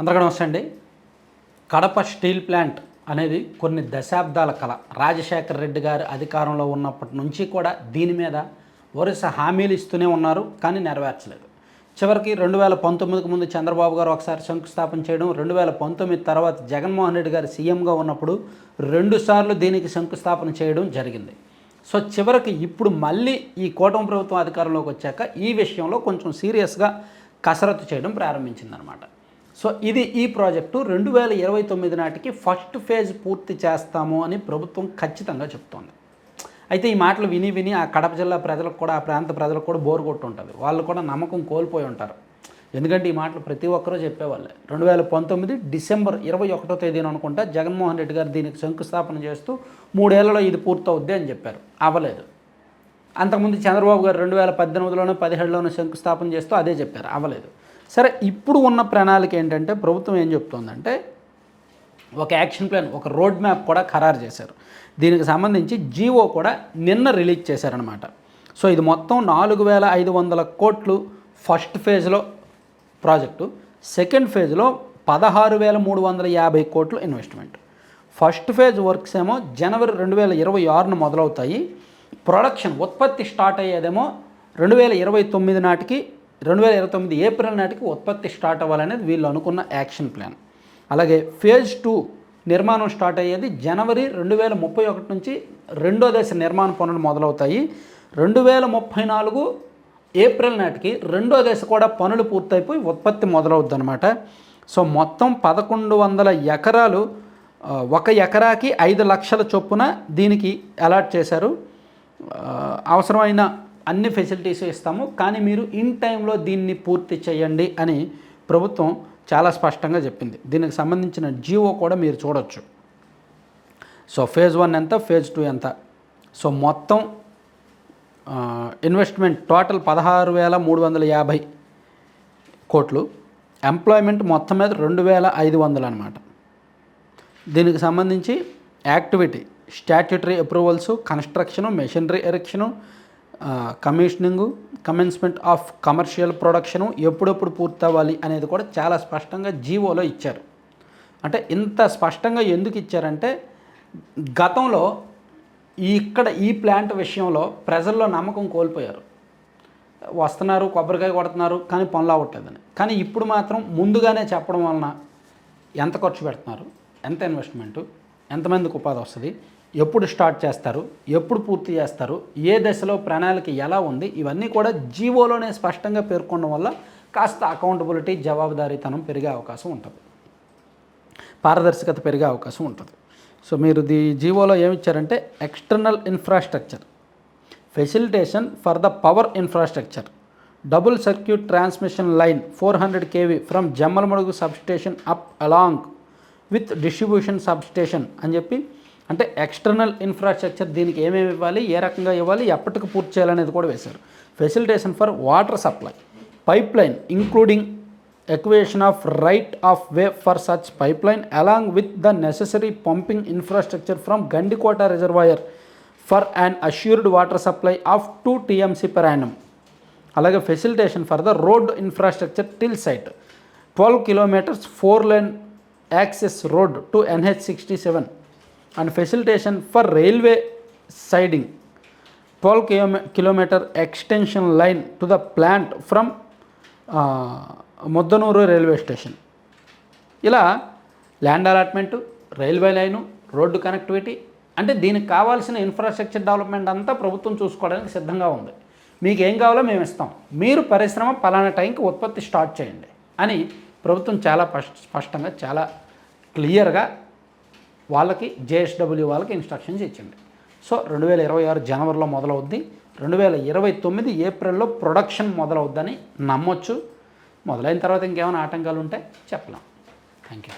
అందరికీ నమస్తే అండి. కడప స్టీల్ ప్లాంట్ అనేది కొన్ని దశాబ్దాల కళ రాజశేఖర రెడ్డి గారు అధికారంలో ఉన్నప్పటి నుంచి కూడా దీని మీద వరుస హామీలు ఇస్తూనే ఉన్నారు కానీ నెరవేర్చలేదు. చివరికి రెండు వేల పంతొమ్మిదికి ముందు చంద్రబాబు గారు ఒకసారి శంకుస్థాపన చేయడం రెండు వేల పంతొమ్మిది తర్వాత జగన్మోహన్ రెడ్డి గారు సీఎంగా ఉన్నప్పుడు రెండుసార్లు దీనికి శంకుస్థాపన చేయడం జరిగింది. సో చివరికి ఇప్పుడు మళ్ళీ ఈ కూటమి ప్రభుత్వం అధికారంలోకి వచ్చాక ఈ విషయంలో కొంచెం సీరియస్గా కసరత్తు చేయడం ప్రారంభించిందనమాట సో ఇది ఈ ప్రాజెక్టు రెండు వేల ఇరవై తొమ్మిది నాటికి ఫస్ట్ ఫేజ్ పూర్తి చేస్తాము అని ప్రభుత్వం ఖచ్చితంగా చెప్తోంది. అయితే ఈ మాటలు విని విని ఆ కడప జిల్లా ప్రజలకు కూడా ఆ ప్రాంత ప్రజలకు కూడా బోరు కొట్టు ఉంటుంది వాళ్ళు కూడా నమ్మకం కోల్పోయి ఉంటారు. ఎందుకంటే ఈ మాటలు ప్రతి ఒక్కరూ చెప్పేవాళ్ళే. రెండు వేల పంతొమ్మిది డిసెంబర్ ఇరవై ఒకటో తేదీన అనుకుంటా జగన్మోహన్ రెడ్డి గారు దీనికి శంకుస్థాపన చేస్తూ మూడేళ్ళలో ఇది పూర్తవుద్ది అని చెప్పారు. అవ్వలేదు. అంతకుముందు చంద్రబాబు గారు రెండు వేల పద్దెనిమిదిలోనూ పదిహేడులోనూ శంకుస్థాపన చేస్తూ అదే చెప్పారు. అవ్వలేదు. సరే ఇప్పుడు ఉన్న ప్రణాళిక ఏంటంటే ప్రభుత్వం ఏం చెప్తోందంటే ఒక యాక్షన్ ప్లాన్ ఒక రోడ్ మ్యాప్ కూడా ఖరారు చేశారు. దీనికి సంబంధించి జీవో కూడా నిన్న రిలీజ్ చేశారనమాట సో ఇది మొత్తం నాలుగు వేల ఐదు వందల కోట్లు ఫస్ట్ ఫేజ్లో ప్రాజెక్టు సెకండ్ ఫేజ్లో పదహారు వేల మూడు వందల యాభై కోట్లు ఇన్వెస్ట్మెంట్. ఫస్ట్ ఫేజ్ వర్క్స్ ఏమో జనవరి రెండు వేల ఇరవై ఆరున మొదలవుతాయి. ప్రొడక్షన్ ఉత్పత్తి స్టార్ట్ అయ్యేదేమో రెండు వేల ఇరవై తొమ్మిది నాటికి రెండు వేల ఇరవై తొమ్మిది ఏప్రిల్ నాటికి ఉత్పత్తి స్టార్ట్ అవ్వాలనేది వీళ్ళు అనుకున్న యాక్షన్ ప్లాన్. అలాగే ఫేజ్ టూ నిర్మాణం స్టార్ట్ అయ్యేది జనవరి రెండు వేల ముప్పై ఒకటి నుంచి రెండో దశ నిర్మాణ పనులు మొదలవుతాయి. రెండు వేల ముప్పై నాలుగు ఏప్రిల్ నాటికి రెండో దశ కూడా పనులు పూర్తయిపోయి ఉత్పత్తి మొదలవుద్ది అనమాట సో మొత్తం పదకొండు వందల ఎకరాలు ఒక ఎకరాకి ఐదు లక్షల చొప్పున దీనికి అలాట్ చేశారు. అవసరమైన అన్ని ఫెసిలిటీస్ ఇస్తాము కానీ మీరు ఇన్ టైంలో దీన్ని పూర్తి చేయండి అని ప్రభుత్వం చాలా స్పష్టంగా చెప్పింది. దీనికి సంబంధించిన జీవో కూడా మీరు చూడొచ్చు. సో ఫేజ్ వన్ ఎంత ఫేజ్ టూ ఎంత? సో మొత్తం ఇన్వెస్ట్మెంట్ టోటల్ పదహారు వేల మూడు వందల యాభై కోట్లు. ఎంప్లాయ్మెంట్ మొత్తం మీద రెండు వేల ఐదు వందలు అనమాట దీనికి సంబంధించి activity statutory approvals construction machinery erection commissioning commencement of commercial production ఎప్పుడెప్పుడు పూర్తవ్వాలి అనేది కూడా చాలా స్పష్టంగా జీవోలో ఇచ్చారు. అంటే ఇంత స్పష్టంగా ఎందుకు ఇచ్చారంటే గతంలో ఈ ఇక్కడ ఈ ప్లాంట్ విషయంలో ప్రజల్లో నమ్మకం కోల్పోయారు. వస్తున్నారు కొబ్బరికాయ కొడుతున్నారు కానీ పనులు అవ్వట్లేదని. కానీ ఇప్పుడు మాత్రం ముందుగానే చెప్పడం వలన ఎంత ఖర్చు పెడుతున్నారు ఎంత ఇన్వెస్ట్మెంటు ఎంతమందికి ఉపాధి వస్తుంది ఎప్పుడు స్టార్ట్ చేస్తారు ఎప్పుడు పూర్తి చేస్తారు ఏ దశలో ప్రణాళిక ఎలా ఉంది ఇవన్నీ కూడా జీవోలోనే స్పష్టంగా పేర్కొనడం వల్ల కాస్త అకౌంటబిలిటీ జవాబుదారీతనం పెరిగే అవకాశం ఉంటుంది. పారదర్శకత పెరిగే అవకాశం ఉంటుంది. సో మీరు ది జీవోలో ఏమిచ్చారంటే external infrastructure facilitation for the power infrastructure double circuit transmission line four hundred KV from Jammalamadugu substation up along with distribution substation అని చెప్పి అంటే ఎక్స్టర్నల్ ఇన్ఫ్రాస్ట్రక్చర్ దీనికి ఏమేమి ఇవ్వాలి ఏ రకంగా ఇవ్వాలి ఎప్పటికి పూర్తి చేయాలనేది కూడా వేశారు. Facilitation for water supply pipe line including acquisition of right of way for such pipe line along with the necessary pumping infrastructure from Gandikota reservoir for an assured water supply of two TMC per annum అలాగే facilitation for the road infrastructure till site twelve kilometres four lane access road to NH sixty seven and facilitation for railway siding twelve kilo kilometre extension line to the plant from Muddanur railway station ఇలా land allotment railway line road connectivity అంటే దీనికి కావాల్సిన infrastructure development అంతా ప్రభుత్వం చూసుకోవడానికి సిద్ధంగా ఉంది. మీకు ఏం కావాలో మేము ఇస్తాం. మీరు పరిశ్రమ పలానా టైంకి ఉత్పత్తి స్టార్ట్ చేయండి అని ప్రభుత్వం చాలా స్పష్టంగా చాలా క్లియర్గా వాళ్ళకి జేఎస్డబ్ల్యూ వాళ్ళకి ఇన్స్ట్రక్షన్స్ ఇచ్చింది సో రెండు వేల ఇరవై ఆరు జనవరిలో మొదలవుద్ది. రెండు వేల ఇరవై తొమ్మిది ఏప్రిల్లో ప్రొడక్షన్ మొదలవుద్దని నమ్మొచ్చు. మొదలైన తర్వాత ఇంకేమైనా ఆటంకాలు ఉంటే చెప్పలేం. Thank you